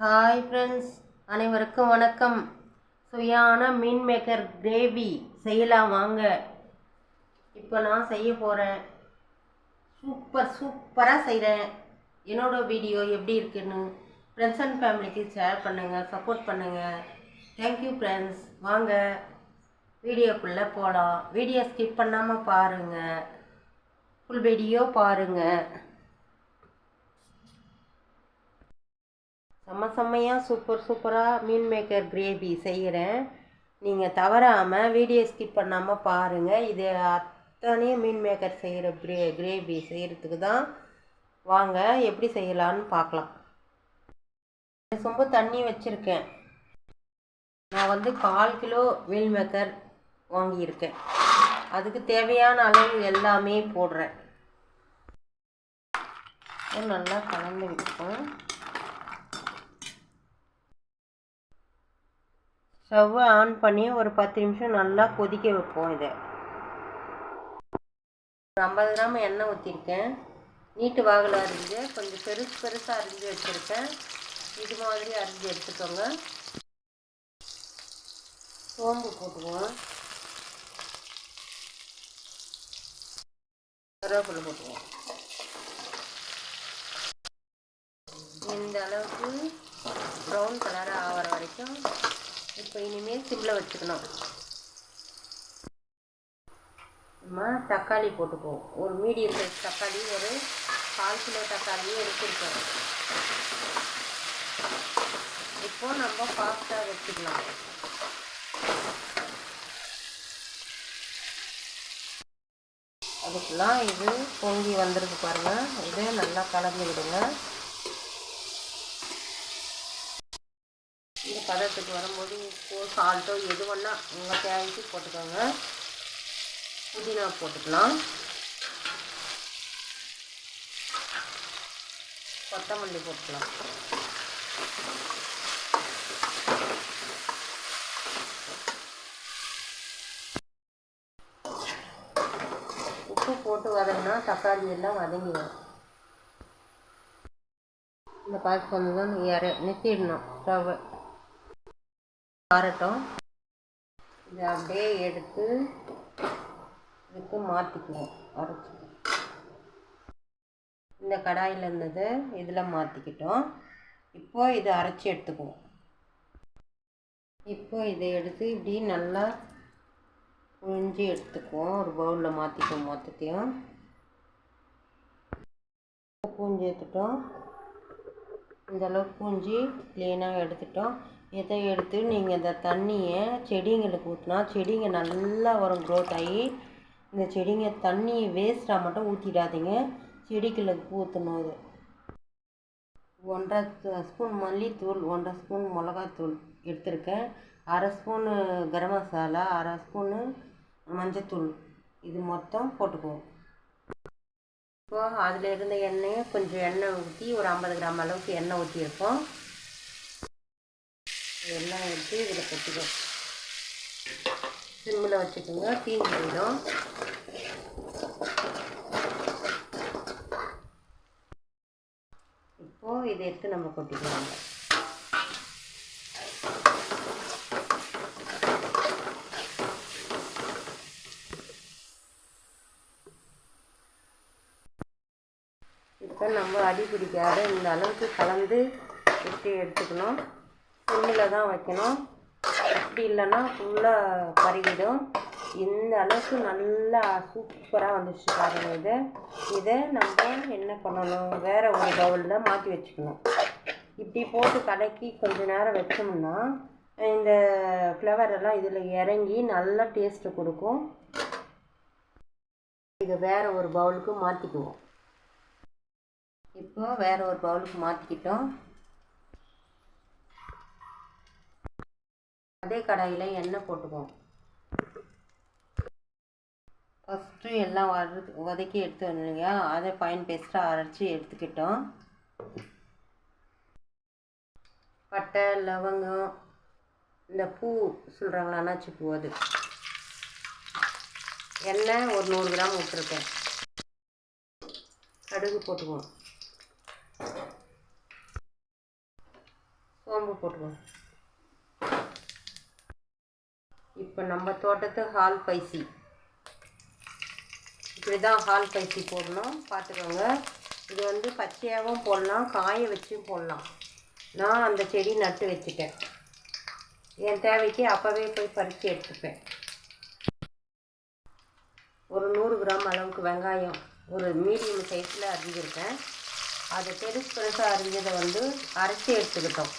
Hi friends அனைவருக்கும் வணக்கம். சுவையான மீன் மேக்கர் கிரேவி செய்யலாம் வாங்க. இப்போ நான் செய்ய போகிறேன் சூப்பர் சூப்பராக செய்கிறேன் என்னோட வீடியோ எப்படி இருக்குன்னு ஃப்ரெண்ட்ஸ் அண்ட் ஃபேமிலிக்கு ஷேர் பண்ணுங்கள் சப்போர்ட் பண்ணுங்கள் தேங்க்யூ ஃப்ரெண்ட்ஸ் வாங்க. வீடியோக்குள்ளே போகலாம் வீடியோ ஸ்கிப் பண்ணாமல் பாருங்கள் ஃபுல் வீடியோ பாருங்கள் செம்ம செம்மையாக சூப்பர் சூப்பராக மீன் மேக்கர் கிரேவி செய்கிறேன் நீங்கள் தவறாமல் வீடியோ ஸ்கிப் பண்ணாமல் பாருங்கள் இது அத்தனையும் மீன் மேக்கர் செய்கிற கிரே கிரேவி செய்கிறதுக்கு தான். வாங்க எப்படி செய்யலான்னு பார்க்கலாம். சொம்பு தண்ணி வச்சுருக்கேன். நான் வந்து கால் கிலோ மீல் மேக்கர் வாங்கியிருக்கேன். அதுக்கு தேவையான அளவு எல்லாமே போடுறேன். நல்லா கலந்து விட்டுப்போம் ஸ்டவ்வை ஆன் பண்ணி ஒரு பத்து நிமிஷம் நல்லா கொதிக்க வைப்போம் இதை. ஒரு ஐம்பது கிராம் எண்ணெய் ஊற்றிருக்கேன் நீட்டு வாகல அரிஞ்சு கொஞ்சம் பெருசு பெருசாக அரிஞ்சு வச்சுருக்கேன். இது மாதிரி அரிஞ்சு எடுத்துக்கோங்க. சோம்பு போட்டுக்குவோம். கருவேப்பிலை போட்டுக்குவோம். இந்த அளவுக்கு ப்ரௌன் கலர் ஆகிற வரைக்கும் இப்போ இனிமேல் சிம்மில் வச்சுக்கணும். நம்ம தக்காளி போட்டுக்குவோம் ஒரு மீடியம் சைஸ் தக்காளி ஒரு கால் கிலோ தக்காளியும் எடுத்துருக்கோம் இப்போ நம்ம ஃபாஸ்ட்டாக வச்சுக்கலாம். அதுக்கெல்லாம் இது பொங்கி வந்துருக்கு பாருங்கள் இதை நல்லா கலந்து விடுங்க. இந்த பதத்துக்கு வரும்போது சால்ட்டோ எது வேணா உங்கள் தேவைக்கு போட்டுக்கோங்க. புதினா போட்டுக்கலாம். கொத்தமல்லி போட்டுக்கலாம். உப்பு போட்டு வதங்கினா தக்காளி எல்லாம் வதங்கிடும். இந்த பாக்கு கொஞ்சம் தான் இற நிறுத்திடணும் ஸ்டவ்வை காரட்டும். இதை அப்படியே எடுத்து இதுக்கு மாற்றிக்குவோம் அரைச்சி இந்த கடாயில் இருந்தது இதில் மாற்றிக்கிட்டோம் இப்போ இதை அரைச்சி எடுத்துக்குவோம். இப்போ இதை எடுத்து இப்படி நல்லா புழிஞ்சி எடுத்துக்குவோம். ஒரு பவுலில் மாற்றிக்குவோம் மொத்தத்தையும். பூஞ்சி எடுத்துட்டோம். இந்தளவுக்கு பூஞ்சி க்ளீனாக எடுத்துட்டோம். இதை எடுத்து நீங்கள் இந்த தண்ணியை செடிங்களுக்கு ஊற்றினா செடிங்க நல்லா வரும் க்ரோத் ஆகி இந்த செடிங்க தண்ணியை வேஸ்ட்டாக மட்டும் ஊற்றிடாதீங்க செடிகளுக்கு ஊற்றணும் அது ஒன்றரை ஸ்பூன் மல்லித்தூள் ஒன்றரை ஸ்பூன் மிளகாத்தூள் எடுத்திருக்கேன். அரை ஸ்பூனு கரம் மசாலா அரை ஸ்பூனு மஞ்சத்தூள். இது மொத்தம் போட்டுக்குவோம். இப்போ அதில் இருந்த எண்ணெயை கொஞ்சம் எண்ணெய் ஊற்றி ஒரு ஐம்பது கிராம் அளவுக்கு எண்ணெய் ஊற்றியிருக்கோம் எல்லாம் எடுத்து இதில் கொட்டிடும். சிம்மில் வச்சுக்கோங்க தீஞ்சு போயிடும். இப்போது இதை எடுத்து நம்ம கொட்டிக்கலாம். இப்போ நம்ம அடி பிடிக்காத இந்த அளவுக்கு கலந்து விட்டு எடுத்துக்கணும். சிம்மில் தான் வைக்கணும். அப்படி இல்லைன்னா ஃபுல்லாக பருகிடும் இந்த அளவுக்கு நல்லா சூப்பராக வந்துச்சு பாருங்கள் இது. இதை நம்ம என்ன பண்ணணும்? வேறு ஒரு பவுலில் மாற்றி வச்சுக்கணும். இப்படி போட்டு கலக்கி கொஞ்ச நேரம் வச்சோம்னா இந்த ஃப்ளவர் எல்லாம் இதில் இறங்கி நல்லா டேஸ்ட்டு கொடுக்கும். இதை வேறு ஒரு பவுலுக்கு மாற்றிக்குவோம் இப்போ வேறு ஒரு பவுலுக்கு மாற்றிக்கிட்டோம் அதே கடாயில் எண்ணெய் போட்டுக்குவோம். ஃபஸ்ட்டு எல்லாம் வறு வதக்கி எடுத்து வரணுங்க அதை ஃபைன் பேஸ்ட்டாக அரைச்சி எடுத்துக்கிட்டோம். பட்டை லவங்கம் இந்த பூ சொல்கிறாங்களா வச்சு பூ அது. எண்ணெய் ஒரு நூறு கிராம் விட்டுருக்கேன். கடுகு போட்டுக்குவோம். சோம்பு போட்டுக்குவோம். இப்போ நம்ம தோட்டத்து ஹால் பைசி. இப்படி தான் ஹால் பைசி போடணும். பார்த்துக்கோங்க. இது வந்து பச்சையாகவும் போடலாம் காய வச்சும் போடலாம். நான் அந்த செடி நட்டு வச்சுட்டேன். என் தேவைக்கு அப்போவே போய் பறித்து எடுத்துப்பேன். ஒரு நூறு கிராம் அளவுக்கு வெங்காயம் ஒரு மீடியம் சைஸில் அறிஞ்சிருக்கேன் அதை பெருசு பெருசாக அறிஞ்சதை வந்து அரைச்சி எடுத்துக்கிட்டோம்.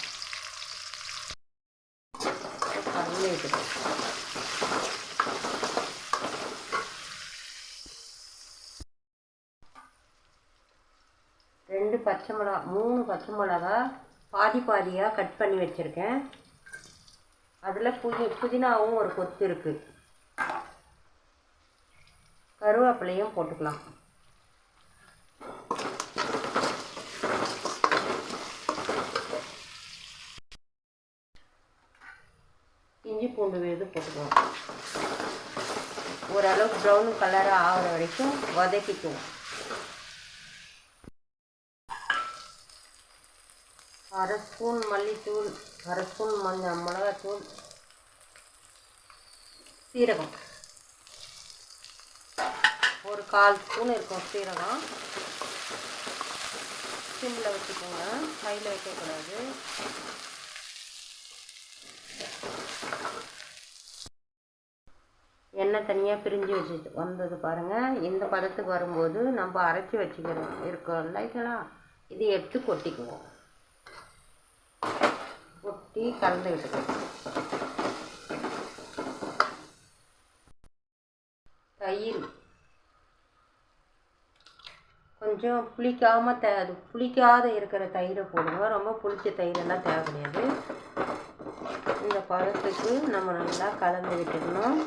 கல்லில் எடுத்துக்கிட்டோம் ரெண்டு பச்சை மிளகா மூணு பச்சை மிளகா பாதி பாதியாக கட் பண்ணி வச்சுருக்கேன். அதில் புதி புதினாவும் ஒரு கொத்து இருக்குது கருவேப்பிலையும் போட்டுக்கலாம். பூண்டு விழுது போட்டுக்குவோம் ஓரளவுக்கு ப்ரௌன் கலராக ஆகிற வரைக்கும் வதக்கிக்குவோம் அரை ஸ்பூன் மல்லித்தூள் அரை ஸ்பூன் மஞ்சள் மிளகாத்தூள் சீரகம். ஒரு கால் ஸ்பூன் இருக்கும் சீரகம். சிம்மில் வச்சுக்கோங்க. கையில் வைக்கக்கூடாது. எண்ணெய் தனியாக பிரிஞ்சு வச்சு வந்தது பாருங்கள் இந்த பதத்துக்கு வரும்போது நம்ம அரைச்சி வச்சுக்கிறோம் இருக்கோம். இல்லைங்களா இது எடுத்து கொட்டிக்குவோம். கொட்டி கலந்து தயிர். கொஞ்சம் புளிக்காமல் த அது புளிக்காத இருக்கிற தயிரை போடுங்க. ரொம்ப புளிச்ச தயிரெல்லாம் தேவை கிடையாது இந்த பழத்துக்கு நம்ம நல்லா கலந்து விட்டுக்கணும்.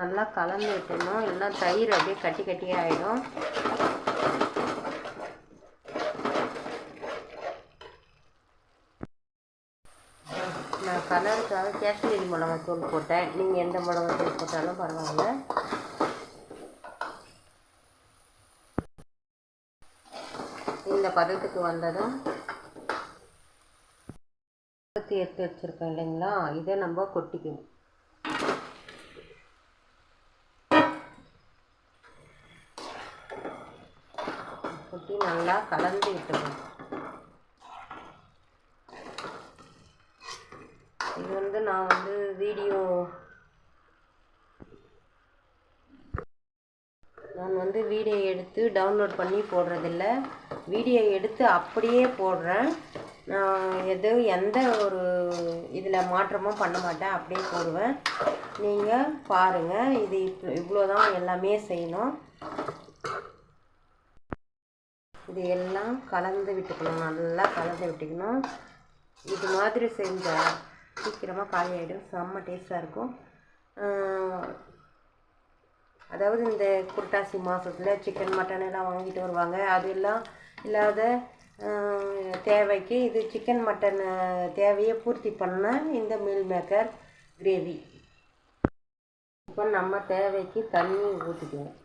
நல்லா கலந்து விட்டுணும் இல்லைன்னா தயிர் அப்படியே கட்டி கட்டியே ஆகிடும் நான் கலருக்காக காஷ்மீரி மிளகாத்தூள் போட்டேன். நீங்கள் எந்த மிளகாத்தூள் போட்டாலும் பரவாயில்ல. இந்த பதத்துக்கு வந்ததும் எடுத்து எடுத்து வச்சுருக்கோம் இல்லைங்களா? இதை நம்ம கொட்டிக்கணும். நல்லா கலந்து விட்டுக்கணும் இது வந்து நான் வந்து வீடியோ நான் வந்து வீடியோ எடுத்து டவுன்லோட் பண்ணி போடுறதில்ல. வீடியோ எடுத்து அப்படியே போடுறேன். நான் எதுவும் எந்த ஒரு இதில் மாற்றமும் பண்ண மாட்டேன். அப்படியே போடுவேன். நீங்கள் பாருங்கள் இது இப்போ இவ்வளோ தான் எல்லாமே செய்யணும். இது எல்லாம் கலந்து விட்டுக்கணும். நல்லா கலந்து விட்டுக்கணும். இது மாதிரி செஞ்சால் சீக்கிரமாக காலியாகிடும் செம்ம டேஸ்ட்டாக இருக்கும். அதாவது இந்த புரட்டாசி மாதத்தில் சிக்கன் மட்டன் எல்லாம் வாங்கிட்டு வருவாங்க. அது எல்லாம் இல்லாத தேவைக்கு இது சிக்கன் மட்டன் தேவையை பூர்த்தி பண்ண இந்த மீல் மேக்கர் கிரேவி இப்போ நம்ம தேவைக்கு தண்ணி ஊற்றிக்குவோம்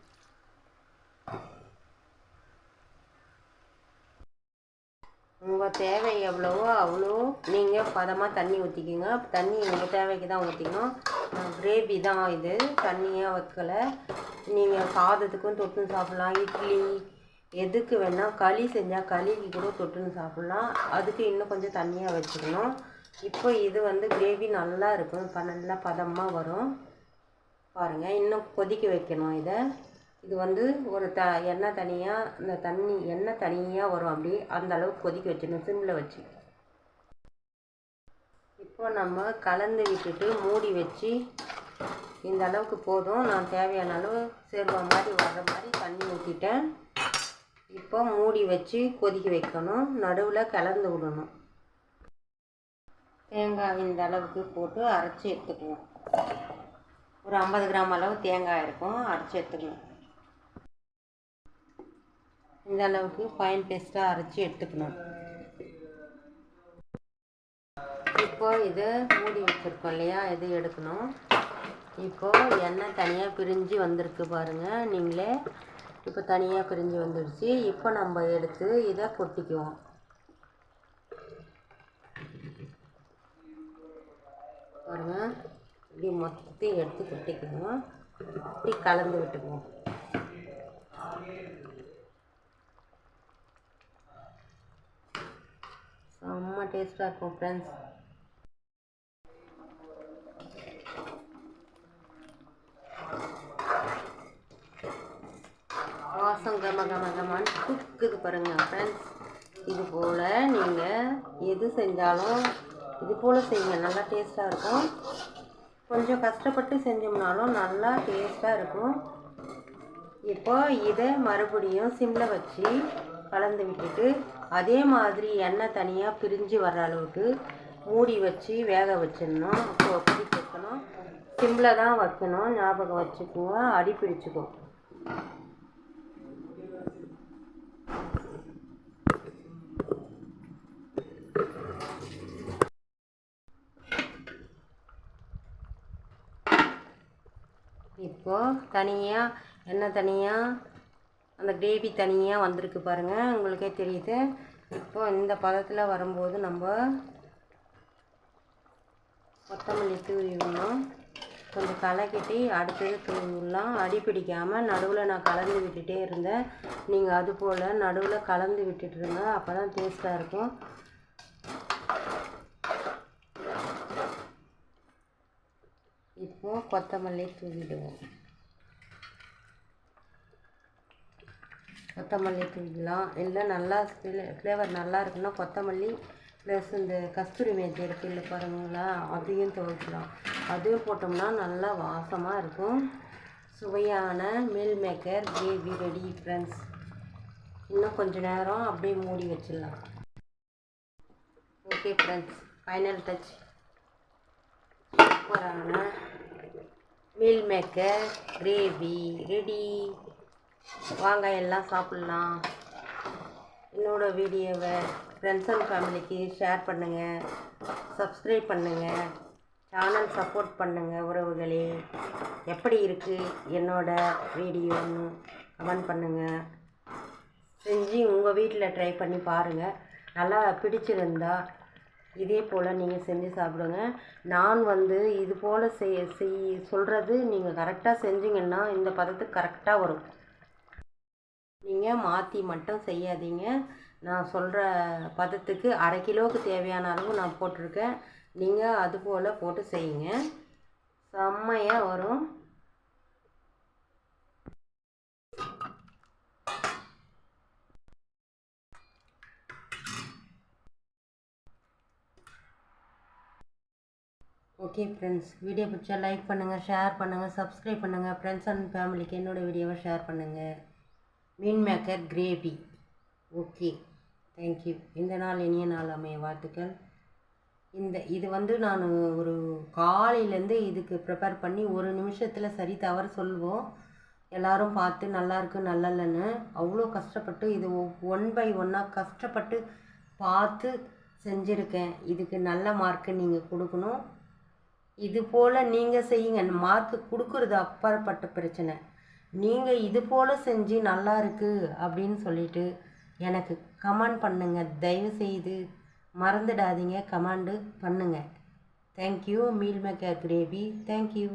உங்கள் தேவை எவ்வளவோ அவ்வளோ நீங்கள் பதமாக தண்ணி ஊற்றிக்கிங்க தண்ணி உங்கள் தேவைக்கு தான் ஊற்றிக்கணும் கிரேவி தான் இது. தண்ணியாக வைக்கலை. நீங்கள் சாதத்துக்கும் தொட்டுன்னு சாப்பிட்லாம். இட்லி எதுக்கு வேணால் களி செஞ்சால் களிக்கு கூட தொட்டுன்னு சாப்பிட்லாம். அதுக்கு இன்னும் கொஞ்சம் தண்ணியாக வச்சுக்கணும். இப்போ இது வந்து கிரேவி நல்லா இருக்கும். இப்போ நல்லா பதமாக வரும். பாருங்கள் இன்னும் கொதிக்க வைக்கணும் இதை. இது வந்து ஒரு த எண்ணெய் தனியாக இந்த தண்ணி எண்ணெய் தனியாக வரும் அப்படி. அந்த அளவுக்கு கொதிக்க வச்சிடணும் சிம்மில் வச்சு. இப்போ நம்ம கலந்து விட்டுட்டு மூடி வச்சு இந்த அளவுக்கு போதும். நான் தேவையான அளவு சேர்வ மாதிரி வர்ற மாதிரி தண்ணி ஊற்றிட்டேன் இப்போ மூடி வச்சு கொதிக்க வைக்கணும். நடுவில் கலந்து விடணும். தேங்காய் இந்த அளவுக்கு போட்டு அரைச்சி எடுத்துக்குவோம் ஒரு ஐம்பது கிராம் அளவு தேங்காய் இருக்கும். அரைச்சி எடுத்துக்கணும் இந்த அளவுக்கு ஃபைன் பேஸ்ட்டாக அரைச்சி எடுத்துக்கணும். இப்போ இதை மூடி வச்சுருக்கோம் இல்லையா? இது எடுக்கணும். இப்போ எண்ணெய் தனியாக பிரிஞ்சு வந்திருக்கு பாருங்கள் நீங்களே இப்போ தனியாக பிரிஞ்சு வந்துடுச்சு இப்போ நம்ம எடுத்து இதை கொட்டிக்குவோம். பாருங்கள் இப்படி மொத்தத்தையும் எடுத்து கொட்டிக்குவோம். இப்படி கலந்து விட்டுக்குவோம். செம்ம டேஸ்ட்டாக இருக்கும் ஃப்ரெண்ட்ஸ் வாசம் கம கம கமான்னு குக்குது பாருங்க ஃப்ரெண்ட்ஸ் இது போல் நீங்கள் எது செஞ்சாலும் இது போல் செய்யுங்க. நல்லா டேஸ்ட்டாக இருக்கும். கொஞ்சம் கஷ்டப்பட்டு செஞ்சோம்னாலும் நல்லா டேஸ்ட்டாக இருக்கும். இப்போ இதை மறுபடியும் சிம்மில் வச்சு கலந்து விட்டுட்டு அதே மாதிரி எண்ணெய் தனியாக பிரிஞ்சு வர்ற அளவுக்கு மூடி வச்சு வேக வச்சிடணும். அப்போ கொதிக்க வைக்கணும். சிம்மில் தான் வைக்கணும். ஞாபகம் வச்சுக்குவோம் அடி பிடிச்சிக்கும் இப்போது தனியாக எண்ணெய் தனியாக அந்த கிரேவி தனியாக வந்திருக்கு பாருங்கள் உங்களுக்கே தெரியுது. இப்போ இந்த பதத்தில் வரும்போது நம்ம கொத்தமல்லி தூவி விடணும். கொஞ்சம் கலக்கிட்டு அடுத்தது தூவி விடலாம் அடி பிடிக்காமல் நடுவில் நான் கலந்து விட்டுட்டே இருந்தேன். நீங்கள் அது போல் நடுவில் கலந்து விட்டுட்டுருங்க அப்போ தான் டேஸ்ட்டாக இருக்கும். இப்போது கொத்தமல்லி தூவிடுவோம். கொத்தமல்லி தூவிக்கலாம். இல்லை நல்லா ஃப்ளேவர் நல்லா இருக்குன்னா கொத்தமல்லி ப்ளஸ் இந்த கஸ்தூரி மேத்தி இருக்குது இல்லை பாருங்களா அதையும் துவைக்கலாம். அதையும் போட்டோம்னா நல்லா வாசமாக இருக்கும். சுவையான meal maker gravy ready friends இன்னும் கொஞ்சம் நேரம் அப்படியே மூடி வச்சிடலாம். ஓகே ஃப்ரெண்ட்ஸ் ஃபைனல் டச் சூப்பரான மீல் மேக்கர் கிரேவி ரெடி வாங்க எல்லாம் சாப்பிட்லாம். என்னோடய வீடியோவை ஃப்ரெண்ட்ஸ் அண்ட் ஃபேமிலிக்கு ஷேர் பண்ணுங்கள் சப்ஸ்கிரைப் பண்ணுங்கள் சேனல் சப்போர்ட் பண்ணுங்கள் உறவுகளே. எப்படி இருக்குது என்னோடய வீடியோன்னு கமெண்ட் பண்ணுங்கள் செஞ்சு உங்கள் வீட்டில் ட்ரை பண்ணி பாருங்கள் நல்லா பிடிச்சிருந்தா இதே போல் நீங்கள் செஞ்சு சாப்பிடுங்க. நான் வந்து இது போல் செய் செய் சொல்கிறது நீங்கள் கரெக்டாக செஞ்சீங்கன்னா இந்த பதத்துக்கு கரெக்டாக வரும். நீங்கள் மாற்றி மட்டும் செய்யாதீங்க. நான் சொல்கிற பதத்துக்கு அரை கிலோவுக்கு தேவையான அளவு நான் போட்டிருக்கேன். நீங்கள் அது போல் போட்டு செய்யுங்க. செம்மையாக வரும். ஓகே ஃப்ரெண்ட்ஸ் வீடியோ பிடிச்சா லைக் பண்ணுங்கள் ஷேர் பண்ணுங்கள் சப்ஸ்கிரைப் பண்ணுங்கள் ஃப்ரெண்ட்ஸ் அண்ட் ஃபேமிலிக்கு என்னோடய வீடியோவை ஷேர் பண்ணுங்கள் meal maker gravy. Okay. Thank you இந்த நாள் இனிய நாள் அமைய வாழ்த்துக்கள். இந்த இது வந்து நான் ஒரு காலையிலேருந்து இதுக்கு ப்ரிப்பேர் பண்ணி ஒரு நிமிஷத்தில் சரி தவறு சொல்வோம். எல்லாரும் பார்த்து நல்லா இருக்கு அவ்வளோ கஷ்டப்பட்டு இது ஒன் பை ஒன்னாக கஷ்டப்பட்டு பார்த்து செஞ்சுருக்கேன். இதுக்கு நல்ல மார்க்கு நீங்கள் கொடுக்கணும். இது போல் நீங்கள் செய்யுங்க. மார்க்கு கொடுக்குறது அப்பாற்பட்ட பிரச்சனை. நீங்கள் இது போல் செஞ்சு நல்லா இருக்குது அப்படின்னு சொல்லிட்டு எனக்கு கமெண்ட் பண்ணுங்கள் தயவு செய்து மறந்துடாதீங்க. கமெண்டு பண்ணுங்கள் thank you meal maker gravy thank you